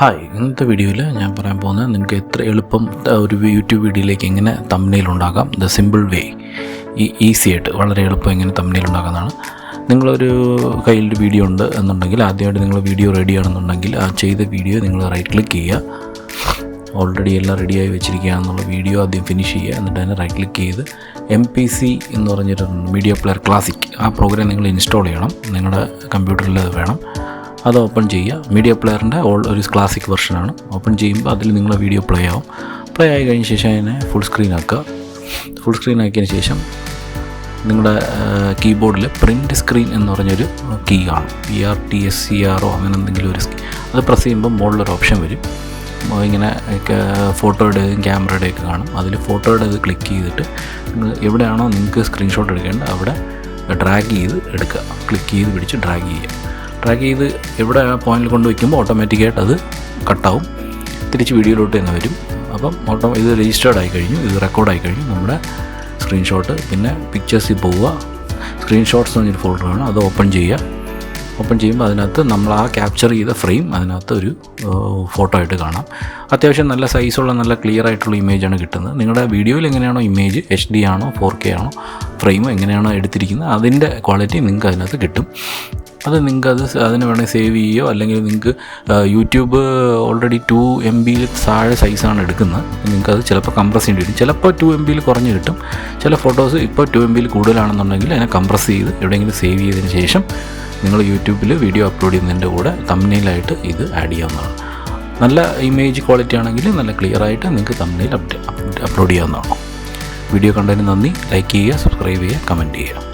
Hi ഇന്നത്തെ വീഡിയോയിൽ ഞാൻ പറയാൻ പോകുന്നത് നിങ്ങൾക്ക് എത്ര എളുപ്പം ഒരു യൂട്യൂബ് വീഡിയോയിലേക്ക് എങ്ങനെ തമ്മിൽ ഉണ്ടാക്കാം ദ സിമ്പിൾ വേ ഈ ഈസി ആയിട്ട് വളരെ എളുപ്പം എങ്ങനെ തമ്മിൽ ഉണ്ടാക്കാമെന്നാണ് നിങ്ങളൊരു കയ്യിൽ വീഡിയോ ഉണ്ട് എന്നുണ്ടെങ്കിൽ ആദ്യമായിട്ട് നിങ്ങൾ വീഡിയോ റെഡി ആണെന്നുണ്ടെങ്കിൽ ആ ചെയ്ത വീഡിയോ നിങ്ങൾ റൈറ്റ് ക്ലിക്ക് ചെയ്യുക. ഓൾറെഡി എല്ലാം റെഡിയായി വെച്ചിരിക്കുകയാണെന്നുള്ള വീഡിയോ ആദ്യം ഫിനിഷ് ചെയ്യുക എന്നിട്ട് അതിനെ റൈറ്റ് ക്ലിക്ക് ചെയ്ത് എം പി സി എന്ന് പറഞ്ഞിട്ടുണ്ട് മീഡിയ പ്ലെയർ ക്ലാസിക് ആ പ്രോഗ്രാം നിങ്ങൾ ഇൻസ്റ്റാൾ ചെയ്യണം. നിങ്ങളുടെ കമ്പ്യൂട്ടറിൽ അത് വേണം. അത് ഓപ്പൺ ചെയ്യുക. മീഡിയ പ്ലെയറിന്റെ ഓൾ ഒരു ക്ലാസിക് വെർഷനാണ് ഓപ്പൺ ചെയ്യുമ്പോൾ അതിൽ നിങ്ങൾ വീഡിയോ പ്ലേ ആവും. പ്ലേ ആയി കഴിഞ്ഞ ശേഷം അതിനെ ഫുൾ സ്ക്രീൻ ആക്കുക. ഫുൾ സ്ക്രീൻ ആക്കിയതിന് ശേഷം നിങ്ങളുടെ കീബോർഡിൽ പ്രിന്റ് സ്ക്രീൻ എന്ന് പറഞ്ഞൊരു കീ കാണും. P R T S C ആറോ അങ്ങനെ എന്തെങ്കിലും ഒരു അത് പ്രസ് ചെയ്യുമ്പോൾ മുകളിലൊരു ഓപ്ഷൻ വരും. ഇങ്ങനെ ഫോട്ടോയുടെയും ക്യാമറയുടെയൊക്കെ കാണും. അതിൽ ഫോട്ടോയുടെ ഇത് ക്ലിക്ക് ചെയ്തിട്ട് നിങ്ങൾ എവിടെയാണോ നിങ്ങൾക്ക് സ്ക്രീൻഷോട്ട് എടുക്കേണ്ടത് അവിടെ ഡ്രാഗ് ചെയ്ത് എടുക്കുക. ക്ലിക്ക് ചെയ്ത് പിടിച്ച് ഡ്രാഗ് ചെയ്യുക. ഡ്രാഗ് ചെയ്ത് എവിടെ ആ പോയിന്റിൽ കൊണ്ട് വയ്ക്കുമ്പോൾ ഓട്ടോമാറ്റിക്കായിട്ട് അത് കട്ടാവും തിരിച്ച് വീഡിയോയിലോട്ട് തന്നെ വരും. അപ്പം ഓട്ടോ ഇത് രജിസ്റ്റേർഡ് ആയി കഴിഞ്ഞു. ഇത് റെക്കോർഡായി കഴിഞ്ഞു. നമ്മുടെ സ്ക്രീൻഷോട്ട് പിന്നെ പിക്ചേഴ്സിൽ പോവുക. സ്ക്രീൻഷോട്ട്സ് എന്ന് പറഞ്ഞൊരു ഫോൾഡർ ആണ്. അത് ഓപ്പൺ ചെയ്യുക. ഓപ്പൺ ചെയ്യുമ്പോൾ അതിനകത്ത് നമ്മൾ ആ ക്യാപ്ചർ ചെയ്ത ഫ്രെയിം അതിനകത്ത് ഒരു ഫോട്ടോ ആയിട്ട് കാണാം. അത്യാവശ്യം നല്ല സൈസുള്ള നല്ല ക്ലിയർ ആയിട്ടുള്ള ഇമേജാണ് കിട്ടുന്നത്. നിങ്ങളുടെ വീഡിയോയിൽ എങ്ങനെയാണോ ഇമേജ് എച്ച് ഡി ആണോ ഫോർ കെ ആണോ ഫ്രെയിം എങ്ങനെയാണോ എടുത്തിരിക്കുന്നത് അതിന്റെ ക്വാളിറ്റി നിങ്ങൾക്ക് അതിനകത്ത് കിട്ടും. അത് നിങ്ങൾക്ക് അത് അതിന് വേണമെങ്കിൽ സേവ് ചെയ്യുകയോ അല്ലെങ്കിൽ നിങ്ങൾക്ക് യൂട്യൂബ് ഓൾറെഡി ടു എം ബിയിൽ താഴെ സൈസാണ് എടുക്കുന്നത്. നിങ്ങൾക്ക് അത് ചിലപ്പോൾ കംപ്രസ് ചെയ്യേണ്ടി വരും. ചിലപ്പോൾ ടു എം ബിയിൽ കുറഞ്ഞ് കിട്ടും. ചില ഫോട്ടോസ് ഇപ്പോൾ ടു എം ബിയിൽ കൂടുതലാണെന്നുണ്ടെങ്കിൽ അതിനെ കംപ്രസ് ചെയ്ത് എവിടെയെങ്കിലും സേവ് ചെയ്തതിന് ശേഷം നിങ്ങൾ യൂട്യൂബിൽ വീഡിയോ അപ്ലോഡ് ചെയ്യുന്നതിന്റെ കൂടെ തമ്മിലായിട്ട് ഇത് ആഡ് ചെയ്യാവുന്നതാണ്. നല്ല ഇമേജ് ക്വാളിറ്റി ആണെങ്കിൽ നല്ല ക്ലിയർ ആയിട്ട് നിങ്ങൾക്ക് തമ്മിൽ അപ്ലോഡ് ചെയ്യാവുന്നതാണ്. വീഡിയോ കണ്ടതിന് നന്ദി. ലൈക്ക് ചെയ്യുക സബ്സ്ക്രൈബ് ചെയ്യുക കമന്റ് ചെയ്യുക.